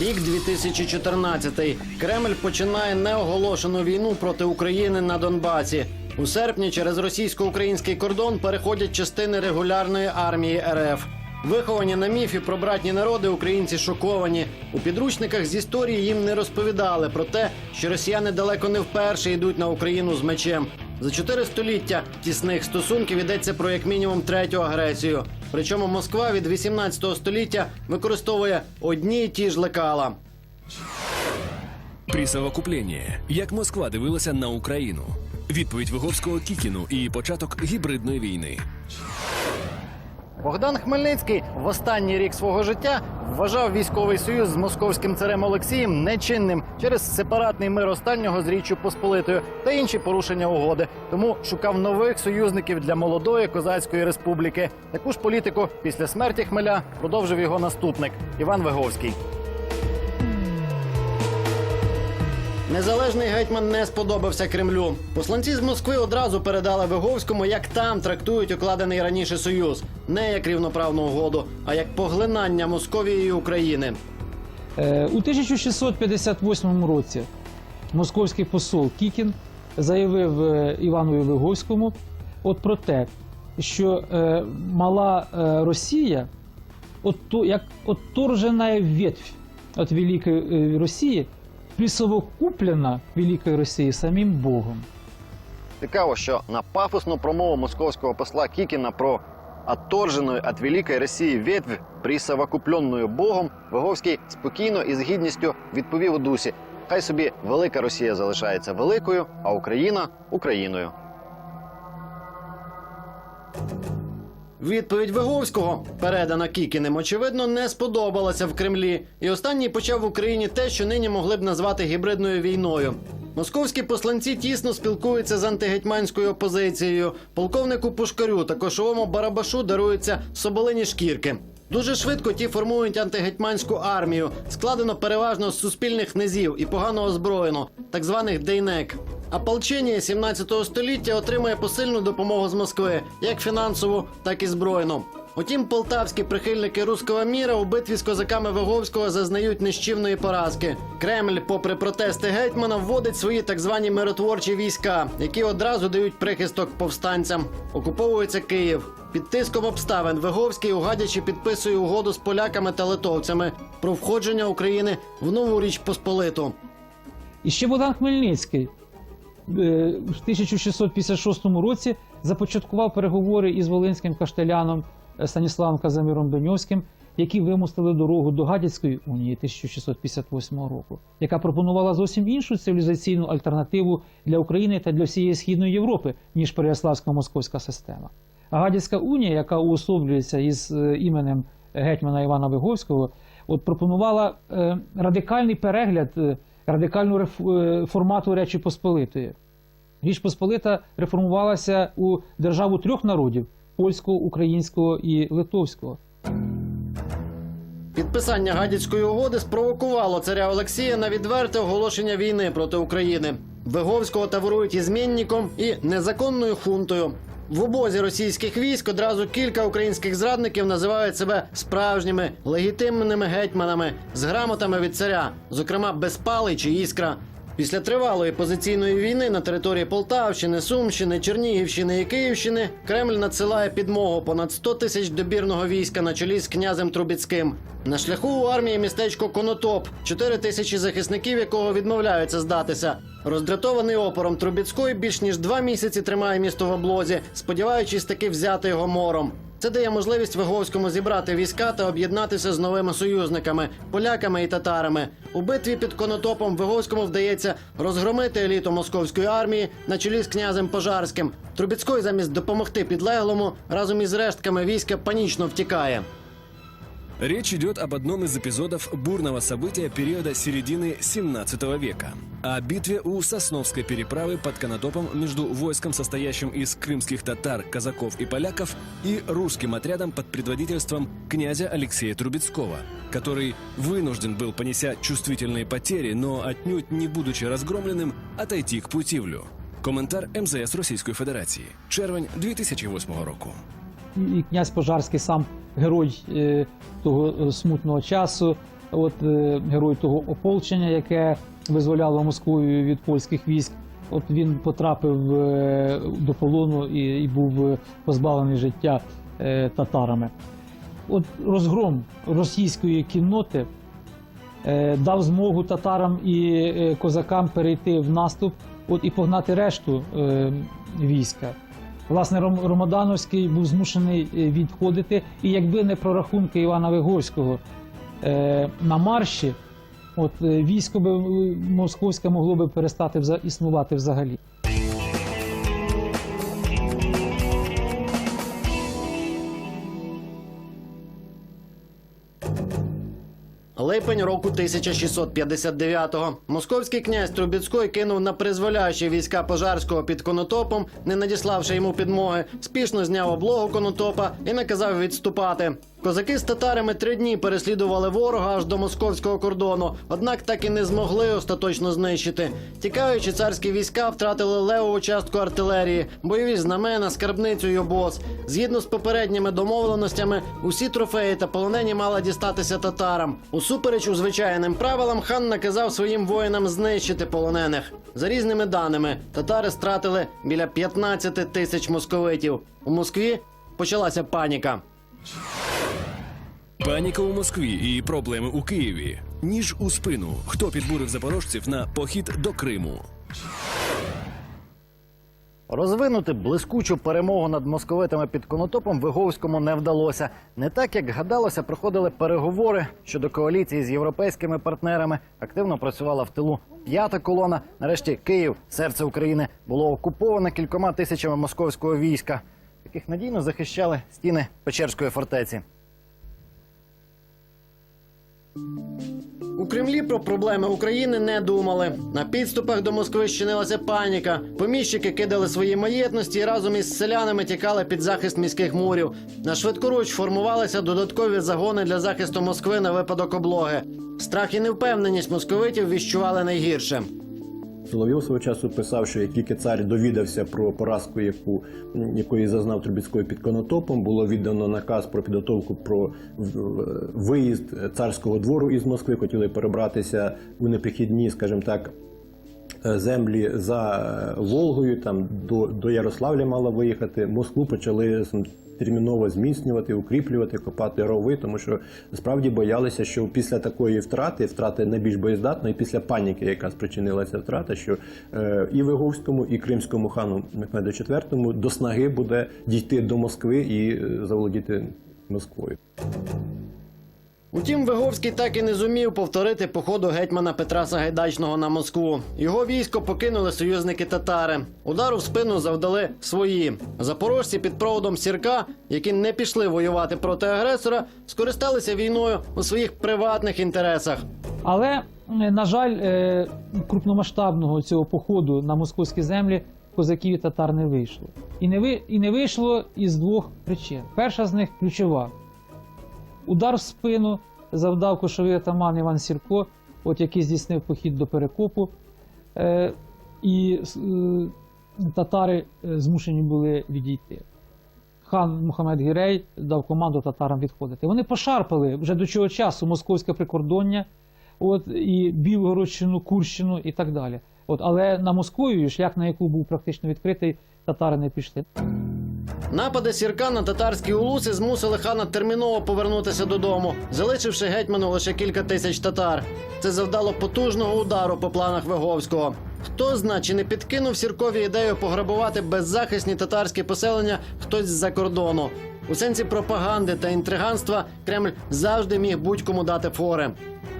Рік 2014. Кремль починає неоголошену війну проти України на Донбасі. У серпні через російсько-український кордон переходять частини регулярної армії РФ. Виховані на міфі про братні народи українці шоковані. У підручниках з історії їм не розповідали про те, що росіяни далеко не вперше йдуть на Україну з мечем. За чотири століття тісних стосунків йдеться про як мінімум третю агресію. Причому Москва від 18 століття використовує одні й ті ж лекала. Присовокуплення. Як Москва дивилася на Україну. Відповідь Виговського Кікіну і початок гібридної війни. Богдан Хмельницький в останній рік свого життя вважав військовий союз з московським царем Олексієм нечинним через сепаратний мир останнього з Річчю Посполитою та інші порушення угоди. Тому шукав нових союзників для молодої козацької республіки. Таку ж політику після смерті Хмеля продовжив його наступник Іван Виговський. Незалежний гетьман не сподобався Кремлю. Посланці з Москви одразу передали Виговському, як там трактують укладений раніше союз, не як рівноправну угоду, а як поглинання Московії України. Е, У 1658 році московський посол Кікін заявив е, Іванові Виговському от про те, що е, мала е, Росія, от як отторжена ветвь від Великої е, Росії, присовокуплена Великої Росії самим Богом. Цікаво, що на пафосну промову московського посла Кікіна про отторженую від Великої Росії ветвь, присовокупленную Богом, Виговський спокійно і з гідністю відповів у дусі: хай собі велика Росія залишається великою, а Україна Україною. Відповідь Виговського, передана Кікіним, очевидно, не сподобалася в Кремлі, і останній почав в Україні те, що нині могли б назвати гібридною війною. Московські посланці тісно спілкуються з антигетьманською опозицією. Полковнику Пушкарю та кошовому Барабашу даруються соболині шкірки. Дуже швидко ті формують антигетьманську армію, складено переважно з суспільних низів і погано озброєно, так званих дейнек. А полчення 17 століття отримує посильну допомогу з Москви, як фінансову, так і збройну. Утім, полтавські прихильники руського міра у битві з козаками Виговського зазнають нищівної поразки. Кремль, попри протести гетьмана, вводить свої так звані миротворчі війська, які одразу дають прихисток повстанцям. Окуповується Київ. Під тиском обставин Виговський угадячи підписує угоду з поляками та литовцями про входження України в нову річ Посполиту. І ще Богдан Хмельницький е, в 1656 році започаткував переговори із волинським каштеляном Станіславом Казимиром Беньовським, які вимостили дорогу до Гадяцької унії 1658 року, яка пропонувала зовсім іншу цивілізаційну альтернативу для України та для всієї східної Європи, ніж переяславсько-московська система. А Гадяцька унія, яка уособлюється із е, іменем гетьмана Івана Виговського, от пропонувала е, радикальний перегляд, е, радикальну формату Речі Посполитої. Річ Посполита реформувалася у державу трьох народів польського, українського і литовського. Підписання гадяцької угоди спровокувало царя Олексія на відверте оголошення війни проти України. Виговського таврують і змінником, і незаконною хунтою. В обозі російських військ одразу кілька українських зрадників називають себе справжніми легітимними гетьманами з грамотами від царя, зокрема Безпалий чи Іскра. Після тривалої позиційної війни на території Полтавщини, Сумщини, Чернігівщини і Київщини Кремль надсилає підмогу понад 100 тисяч добірного війська на чолі з князем Трубіцьким. На шляху у армії містечко Конотоп, 4 тисячі захисників, якого відмовляються здатися. Роздратований опором Трубіцької більш ніж два місяці тримає місто в облозі, сподіваючись таки взяти його мором. Це дає можливість Виговському зібрати війська та об'єднатися з новими союзниками поляками і татарами. У битві під Конотопом Виговському вдається розгромити еліту московської армії на чолі з князем Пожарським. Трубіцький замість допомогти підлеглому разом із рештками війська панічно втікає. Речь идет об одном из эпизодов бурного события периода середины 17 века. О битве у Сосновской переправы под Конотопом между войском, состоящим из крымских татар, казаков и поляков, и русским отрядом под предводительством князя Алексея Трубецкого, который вынужден был, понеся чувствительные потери, но отнюдь не будучи разгромленным, отойти к Путивлю. Коментар МЗС Російської Федерації. Червень 2008 року. І князь Пожарський, сам герой е, того е, смутного часу, от е, герой того ополчення, яке визволяло Московію від польських військ. От він потрапив до полону і, і був позбавлений життя татарами. От розгром російської кінноти дав змогу татарам і козакам перейти в наступ от, і погнати решту війська. Власне, Ром- Ромодановський був змушений е, відходити, і якби не прорахунки Івана Виговського е, на марші, от е, військо би московське могло би перестати існувати взагалі. Липень року 1659-го. Московський князь Трубіцький кинув на призволяючі війська Пожарського під Конотопом, не надіславши йому підмоги, спішно зняв облогу Конотопа і наказав відступати. Козаки з татарами три дні переслідували ворога аж до московського кордону, однак так і не змогли остаточно знищити. Тікаючи, царські війська втратили левову частку артилерії, бойові знамена, скарбницю й обоз. Згідно з попередніми домовленостями, усі трофеї та полонені мали дістатися татарам. Усупереч узвичайним правилам, хан наказав своїм воїнам знищити полонених. За різними даними, татари стратили біля 15 тисяч московитів. У Москві почалася паніка. Паніка у Москві і проблеми у Києві. Ніж у спину. Хто підбурив запорожців на похід до Криму? Розвинути блискучу перемогу над московитами під Конотопом Виговському не вдалося. Не так, як гадалося, проходили переговори щодо коаліції з європейськими партнерами. Активно працювала в тилу п'ята колона. Нарешті Київ, серце України, було окуповано кількома тисячами московського війська, яких надійно захищали стіни Печерської фортеці. У Кремлі про проблеми України не думали. На підступах до Москви щинилася паніка. Поміщики кидали свої маєтності і разом із селянами тікали під захист міських мурів. На швидкоруч формувалися додаткові загони для захисту Москви на випадок облоги. Страх і невпевненість московитів віщували найгірше. Соловйов свого часу писав, що як тільки цар довідався про поразку, яку якої зазнав Трубіцький під Конотопом, було віддано наказ про підготовку про виїзд царського двору із Москви. Хотіли перебратися у неприхідні, скажімо так. е, Землі за е, Волгою, там до, до Ярославля мала виїхати. Москву почали терміново зміцнювати, укріплювати, копати рови, тому що справді боялися, що після такої втрати, втрати найбільш боєздатної, після паніки, яка спричинилася втрата, що е, і Виговському, і Кримському хану Мехмеду IV до снаги буде дійти до Москви і е, заволодіти Москвою. Утім, Виговський так і не зумів повторити походу гетьмана Петра Сагайдачного на Москву. Його військо покинули союзники татари. Удару в спину завдали свої. Запорожці під проводом Сірка, які не пішли воювати проти агресора, скористалися війною у своїх приватних інтересах. Але, на жаль, е, крупномасштабного цього походу на московські землі козаків і татар не вийшло. І не, ви, і не вийшло із двох причин. Перша з них ключова. Удар в спину завдав кошовий атаман Іван Сірко, от який здійснив похід до Перекопу. Е, і е, татари е, змушені були відійти. Хан Мухаммед Гірей дав команду татарам відходити. Вони пошарпали вже до чого часу московське прикордоння, от, і Білгородщину, Курщину і так далі. От, але на Московію, шлях на яку був практично відкритий, татари не пішли. Напади сірка на татарські улуси змусили хана терміново повернутися додому, залишивши гетьману лише кілька тисяч татар. Це завдало потужного удару по планах Виговського. Хто зна, чи не підкинув сіркові ідею пограбувати беззахисні татарські поселення хтось з-за кордону. У сенсі пропаганди та інтриганства Кремль завжди міг будь-кому дати фори.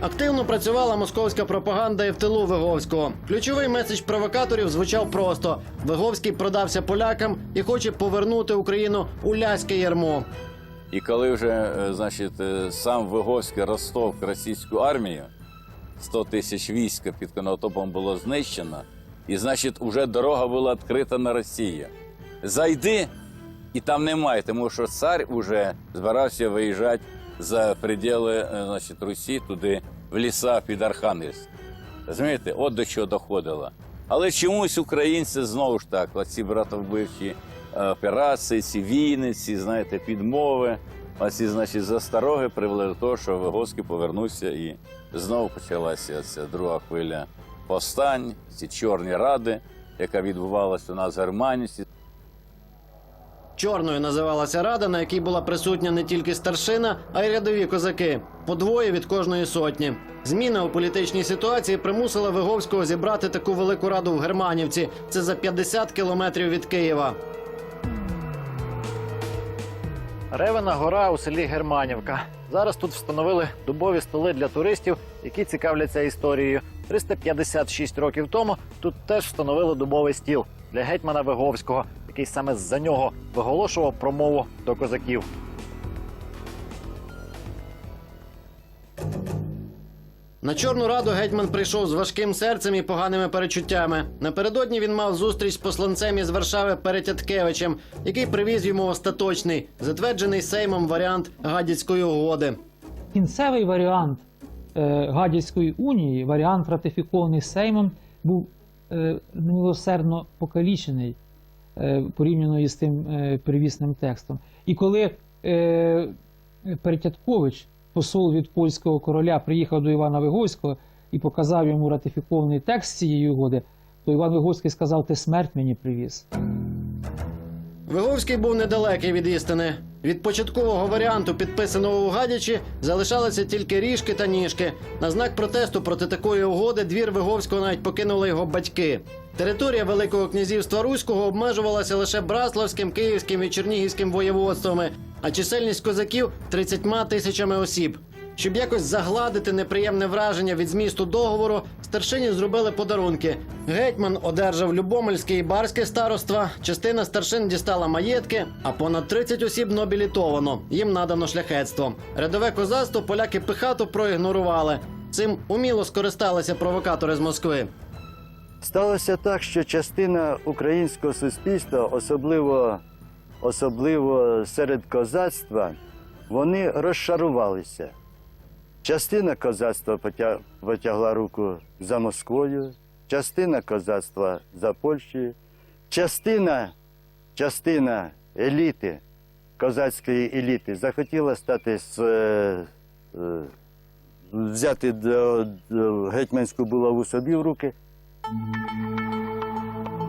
Активно працювала московська пропаганда і в тилу Виговського. Ключовий меседж провокаторів звучав просто: Виговський продався полякам і хоче повернути Україну у ляське ярмо. І коли вже, е, значить, е, сам Виговський Ростов російську армію, 100 тисяч війська під Конотопом було знищено, і, значить, вже дорога була відкрита на Росію. Зайди, і там немає, тому що цар уже збирався виїжджати за пределы, е, значить, Русі, туди, в ліса під Архангельськ. Розумієте, от до чого доходило. Але чомусь українці знову ж так, оці братовбивчі е, операції, ці війни, ці, знаєте, підмови. оці, значить, застороги привели до того, що Виговський повернувся і знову почалася ця друга хвиля повстань, ці чорні ради, яка відбувалася у нас в Германії. Чорною називалася рада, на якій була присутня не тільки старшина, а й рядові козаки по двоє від кожної сотні. Зміна у політичній ситуації примусила Виговського зібрати таку велику раду в Германівці. Це за 50 кілометрів від Києва. Ревена гора у селі Германівка. Зараз тут встановили дубові столи для туристів, які цікавляться історією. 356 років тому тут теж встановили дубовий стіл для гетьмана Виговського, який саме за нього виголошував промову до козаків. На Чорну Раду гетьман прийшов з важким серцем і поганими перечуттями. Напередодні він мав зустріч з посланцем із Варшави Перетяткевичем, який привіз йому остаточний, затверджений Сеймом варіант Гадяцької угоди. Кінцевий варіант е, Гадяцької унії, варіант ратифікований Сеймом, був е, немилосердно покалічений порівняно із тим е, привісним текстом. І коли е, Перетяткович, посол від польського короля, приїхав до Івана Вигойського і показав йому ратифікований текст цієї угоди, то Іван Вигойський сказав: Ти смерть мені привіз. Виговський був недалекий від істини. Від початкового варіанту, підписаного у Гадячі, залишалися тільки ріжки та ніжки. На знак протесту проти такої угоди двір Виговського навіть покинули його батьки. Територія Великого князівства Руського обмежувалася лише Браславським, Київським і Чернігівським воєводствами, а чисельність козаків 30 тисячами осіб. Щоб якось загладити неприємне враження від змісту договору, старшині зробили подарунки. Гетьман одержав Любомельське і Барське староства, частина старшин дістала маєтки, а понад 30 осіб нобілітовано. Їм надано шляхетство. Рядове козацтво поляки пихато проігнорували. Цим уміло скористалися провокатори з Москви. Сталося так, що частина українського суспільства, особливо, особливо серед козацтва, вони розшарувалися. Частина козацтва потя- потягла руку за Москвою, частина козацтва за Польщею, частина, частина еліти, козацької еліти захотіла стати з, е, е, взяти до- до гетьманську булаву собі в руки.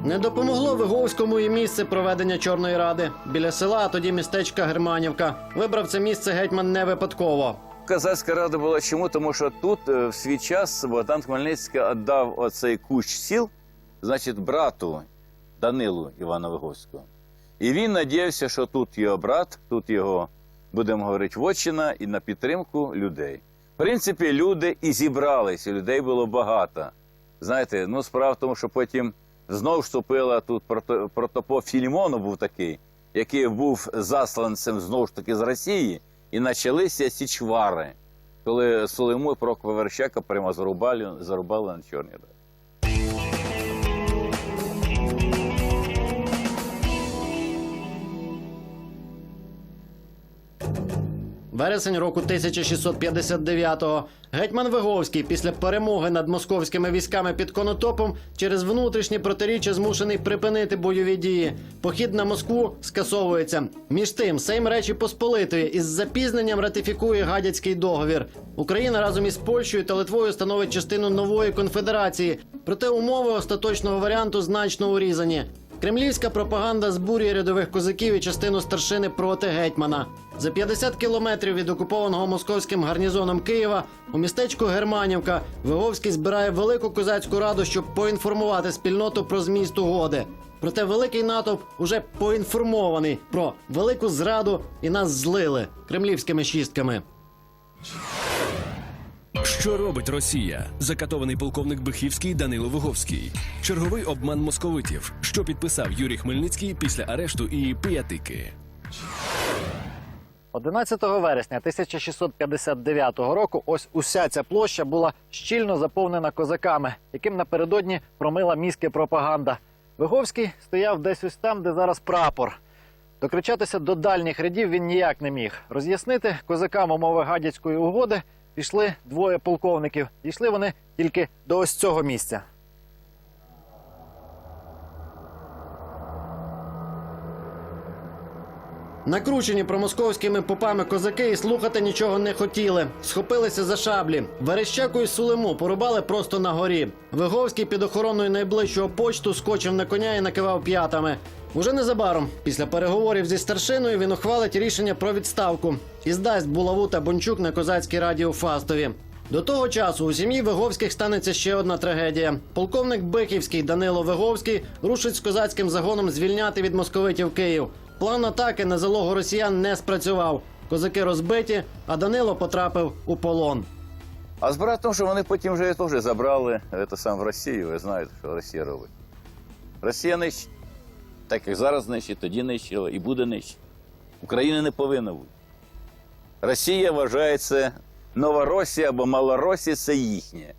Не допомогло Виговському і місце проведення Чорної Ради біля села, а тоді містечка Германівка. Вибрав це місце гетьман не випадково. Казацька рада була чому? Тому що тут е, в свій час Богдан Хмельницький віддав оцей кущ сіл, значить, брату Данилу Івана Виговського. І він надіявся, що тут його брат, тут його, будемо говорити, вотчина і на підтримку людей. В принципі, люди і зібрались, і людей було багато. Знаєте, ну справа в тому, що потім знову вступила тут прото- протопоп Філімонов був такий, який був засланцем знову ж таки з Росії, і почалися ці чвари, коли Солиму і Прокопа Верещака прямо зарубали, зарубали на Чорній Раді. Вересень року 1659-го. Гетьман Виговський після перемоги над московськими військами під Конотопом через внутрішні протиріччя змушений припинити бойові дії. Похід на Москву скасовується. Між тим, Сейм Речі Посполитої із запізненням ратифікує гадяцький договір. Україна разом із Польщею та Литвою становить частину нової конфедерації. Проте умови остаточного варіанту значно урізані. Кремлівська пропаганда збурює рядових козаків і частину старшини проти гетьмана. За 50 кілометрів від окупованого московським гарнізоном Києва у містечку Германівка Виговський збирає велику козацьку раду, щоб поінформувати спільноту про зміст угоди. Проте великий натовп уже поінформований про велику зраду і нас злили кремлівськими шістками. Що робить Росія? Закатований полковник Бихівський Данило Виговський. Черговий обман московитів, що підписав Юрій Хмельницький після арешту і пиятики. 11 вересня 1659 року ось уся ця площа була щільно заповнена козаками, яким напередодні промила мізки пропаганда. Виговський стояв десь ось там, де зараз прапор. Докричатися до дальніх рядів він ніяк не міг. Роз'яснити козакам умови гадяцької угоди пішли двоє полковників. Дійшли вони тільки до ось цього місця. Накручені промосковськими попами козаки і слухати нічого не хотіли. Схопилися за шаблі. Верещаку і сулему порубали просто на горі. Виговський під охороною найближчого почту скочив на коня і накивав п'ятами. Уже незабаром, після переговорів зі старшиною, він ухвалить рішення про відставку і здасть булаву та бончук на козацькій раді у Фастові. До того часу у сім'ї Виговських станеться ще одна трагедія. Полковник Биківський Данило Виговський рушить з козацьким загоном звільняти від московитів Київ. План атаки на залогу росіян не спрацював. Козаки розбиті, а Данило потрапив у полон. А справа в що вони потім вже теж забрали це сам в Росію. Ви знаєте, що Росія робить. Росія нищить. Так як зараз нищить, тоді нищила і буде нищити. України не повинно бути. Росія вважається Новоросія або Малоросія це їхнє.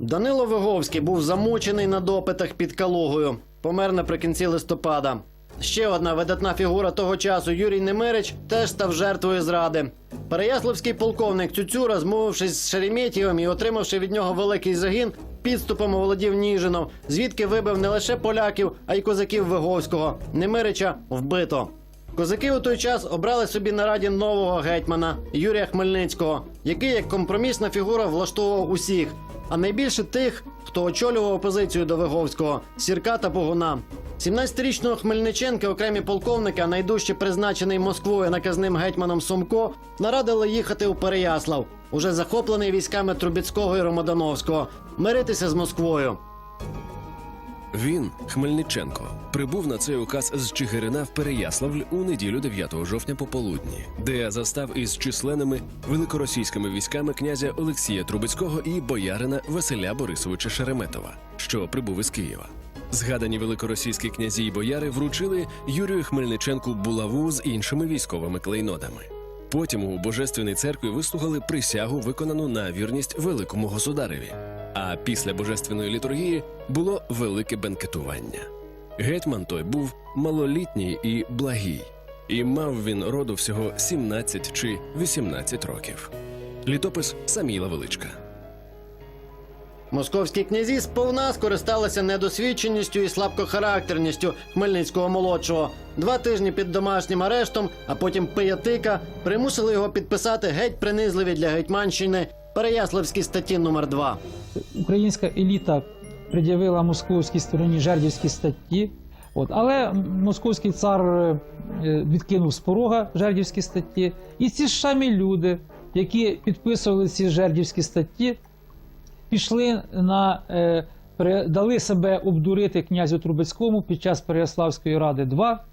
Данило Виговський був замучений на допитах під Калугою. Помер наприкінці листопада. Ще одна видатна фігура того часу Юрій Немирич теж став жертвою зради. Переяславський полковник Цюцюра, змовившись з Шереметьєвим і отримавши від нього великий загін, підступом оволодів Ніжином, звідки вибив не лише поляків, а й козаків Виговського. Немирича вбито. Козаки у той час обрали собі на раді нового гетьмана Юрія Хмельницького, який як компромісна фігура влаштовував усіх, а найбільше тих, хто очолював опозицію до Виговського Сірка та Погуна. 17-річного Хмельниченка окремі полковники, а найдужче призначений Москвою наказним гетьманом Сумко, нарадили їхати у Переяслав, уже захоплений військами Трубіцького і Ромодановського, миритися з Москвою. Він, Хмельниченко, прибув на цей указ з Чигирина в Переяславль у неділю 9 жовтня пополудні, де застав із численними великоросійськими військами князя Олексія Трубецького і боярина Василя Борисовича Шереметова, що прибув із Києва. Згадані великоросійські князі й бояри вручили Юрію Хмельниченку булаву з іншими військовими клейнодами. Потім у Божественній церкві вислухали присягу, виконану на вірність великому государеві. А після божественної літургії було велике бенкетування. Гетьман той був малолітній і благий, і мав він роду всього 17 чи 18 років. Літопис Саміла Величка. Московські князі сповна скористалися недосвідченістю і слабкохарактерністю Хмельницького молодшого. Два тижні під домашнім арештом, а потім пиятика примусили його підписати геть принизливі для Гетьманщини Переяславські статті номер 2 Українська еліта пред'явила московській стороні жердівські статті. От, але московський цар е, відкинув з порога жердівські статті. І ці ж самі люди, які підписували ці жердівські статті, пішли на е, дали себе обдурити князю Трубецькому під час Переяславської ради 2,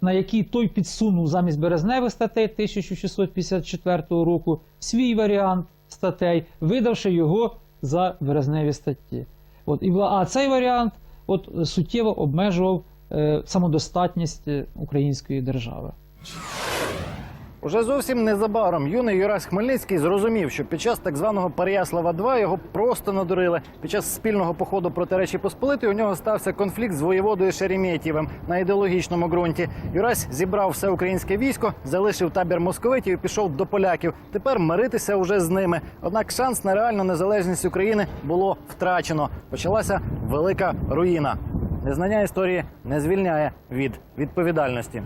на який той підсунув замість березневих статей 1654 року свій варіант статей, видавши його за березневі статті. От, і, а цей варіант от, суттєво обмежував е, самодостатність е, української держави. Уже зовсім незабаром юний Юрась Хмельницький зрозумів, що під час так званого Переяслава 2 його просто надурили. Під час спільного походу проти Речі Посполитої у нього стався конфлікт з воєводою Шереметьєвим на ідеологічному ґрунті. Юрась зібрав все українське військо, залишив табір московитів і пішов до поляків. Тепер миритися уже з ними. Однак шанс на реальну незалежність України було втрачено. Почалася велика руїна. Незнання історії не звільняє від відповідальності.